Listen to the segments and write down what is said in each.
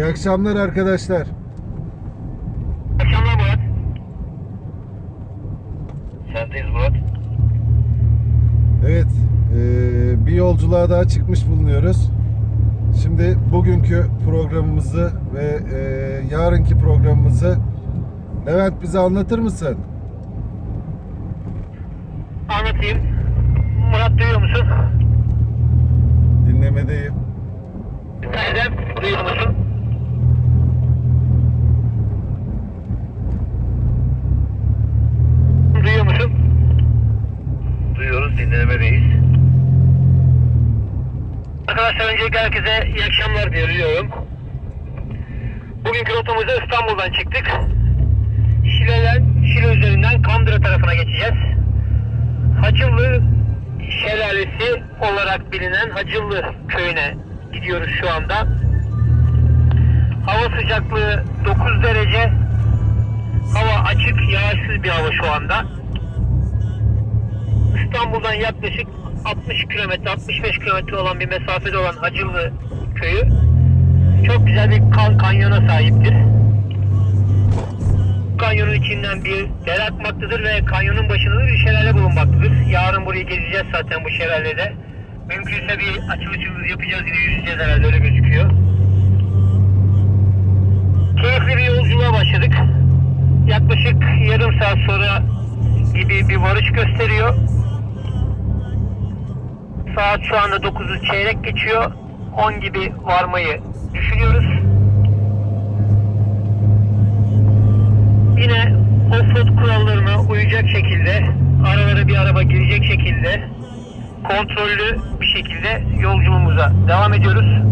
İyi akşamlar arkadaşlar. Akşamlar Murat. Sendeyiz Murat. Evet, eee, bir yolculuğa daha çıkmış bulunuyoruz. Şimdi bugünkü programımızı ve eee, yarınki programımızı Levent bize anlatır mısın? Anlatayım. Murat duyuyor musun? Dinlemedeyim. Erdem duyuyor musun? Dinlemedeyiz. Arkadaşlar öncelikle herkese iyi akşamlar diliyorum. Bugünkü rotamızda İstanbul'dan çıktık. Şile'den, Şile üzerinden Kandıra tarafına geçeceğiz. Hacıllı Şelalesi olarak bilinen Hacıllı köyüne gidiyoruz şu anda. Hava sıcaklığı 9 derece. Hava açık, yağışsız bir hava şu anda. İstanbul'dan yaklaşık 60 kilometre, 65 kilometre olan bir mesafede olan Hacıllı köyü çok güzel bir kan kanyona sahiptir. Kanyonun içinden bir dere akmaktadır ve kanyonun başında da bir şelale bulunmaktadır. Yarın burayı gezeceğiz zaten bu şelalede. Mümkünse bir açılışımızı yapacağız yine yüzeceğiz herhalde öyle gözüküyor. Keyifli bir yolculuğa başladık. Yaklaşık yarım saat sonra gibi bir varış gösteriyor. Saat şu anda 9'u çeyrek geçiyor. 10 gibi varmayı düşünüyoruz. Yine offroad kurallarına uyacak şekilde, aralara bir araba girecek şekilde, kontrollü bir şekilde yolculuğumuza devam ediyoruz.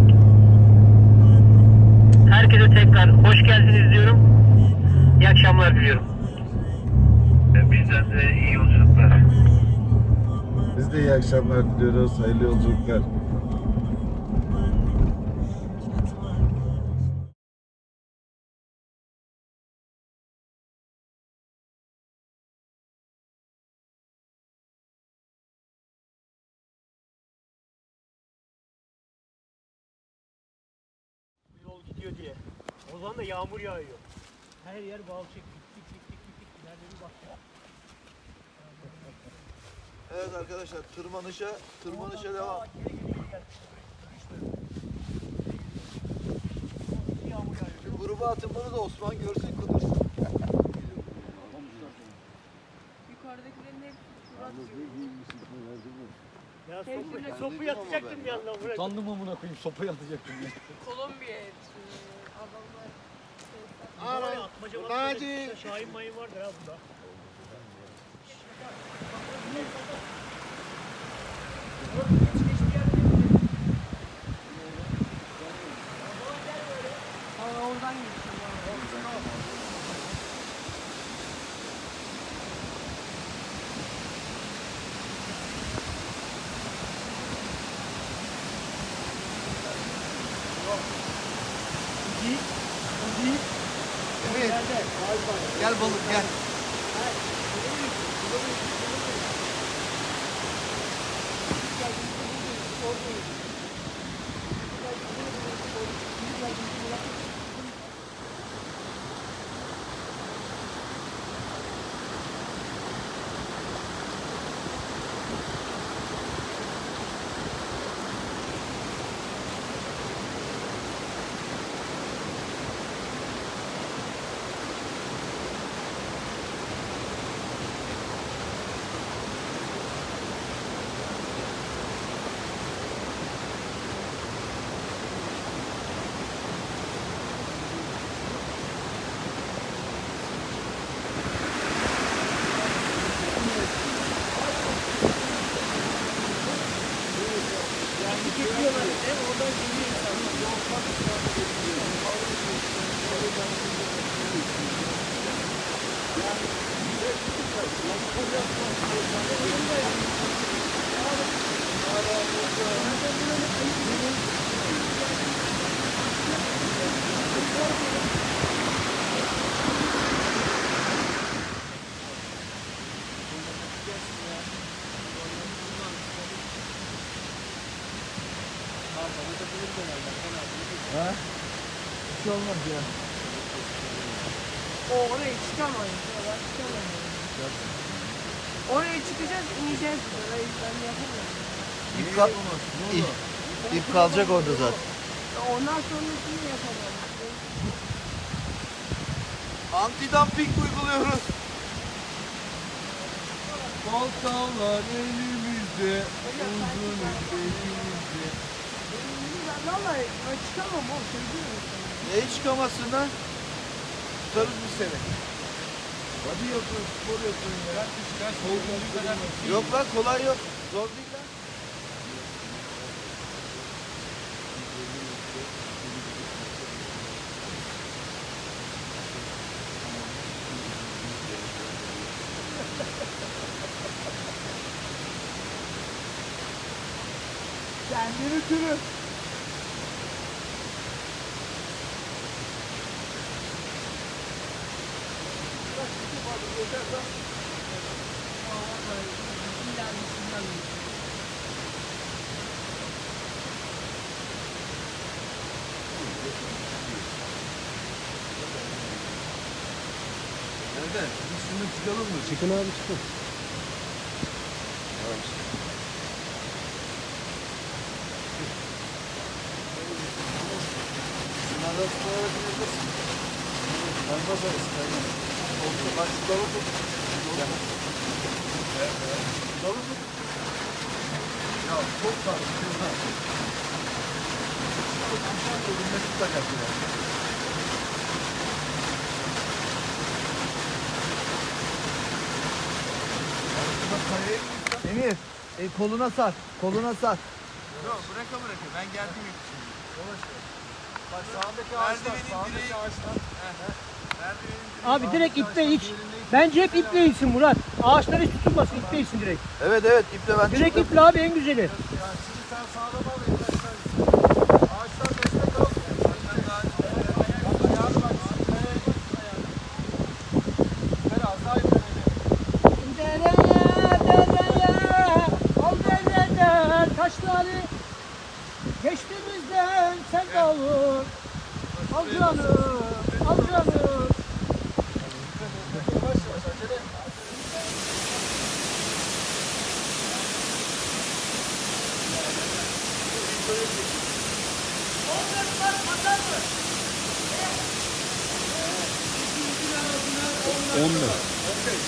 Herkese tekrar hoş geldiniz diyorum. İyi akşamlar diliyorum. Bizden de iyi yolculuklar. Biz de iyi akşamlar diliyoruz. Hayırlı yolculuklar. yol gidiyor diye. O zaman da yağmur yağıyor. Her yer balçık. Gittik gittik gittik. Nerede bir baktık. Evet arkadaşlar tırmanışa tırmanışa devam. Gruba atın bunu da Osman görsün kudursun. Yukarıdakilerin surat yiyor. Ya Hepsine- sopu, sopu yatacaktım yandan buraya. Utandım amına koyayım sopayı atacaktım ya. Kolombiya hepsi. Adamlar şey, ya, atmaca Naci. Şahin mayın vardır ha bunda. Geçiyor. Evet. Gel Ha? Bir. Şey o oraya çıkamayız. Oraya çıkamayız. Oraya çıkacağız, ineceğiz. Orayı ben yapamam. İp, kal ip, ip kalacak orada zaten. Ondan sonrasını yapamam. Antidumping uyguluyoruz. Baltalar elimizde, uzun elimizde. Vallahi çıkamam o söylüyorum sana. Neye çıkamazsın lan? Tutarız biz seni. Hadi yapın, spor yapın ya. Yok lan kolay yok. Zor değil lan. Kendini kırın. Nerede? Üstüne çıkalım mı? Çıkın abi çıkın. Şunlardan tutarak inebilirsin. Ben basarız. Kaynar. Bak şu dalı tut. Dalı tut. Ya çok tatlı. Elimde tutacak ya. Emir, e, koluna sar. Koluna sar. Yok bıraka bıraka ben geldim ilk şimdi. Bak sağdaki ağaçlar, sağdaki ağaçlar. Abi direkt iple iç. Bence hep iple insin Murat. Ağaçlar hiç tutulmasın iple insin direkt. Evet evet iple ben Direkt çıktım. iple abi en güzeli. Ya şimdi sen sağdan al, sen. Ayağını bak, kayaya koy, ayağını. Biraz daha ileri. Dereye dereye al dereden taşları Geçtiğimizden sen kavur Al canım al canım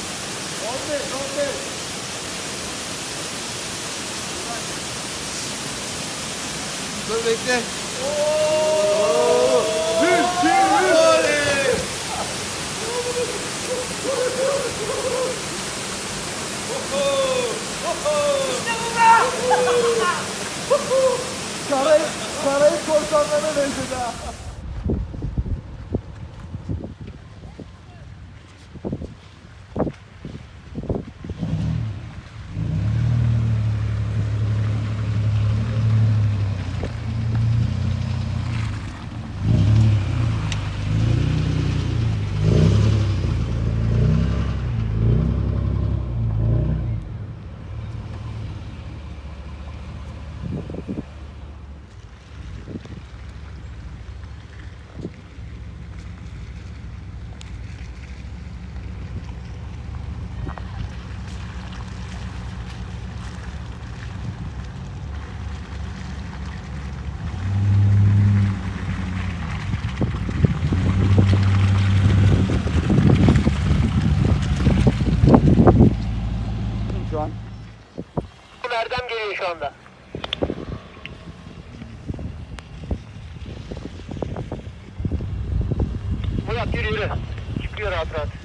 Yavaş yavaş, acele etme. Dur bekle. Karayip, Karayip korsanlarına benzedi ha. Şu an. Erdem geliyor şu anda. Murat yürü yürü. Çıkıyor rahat rahat.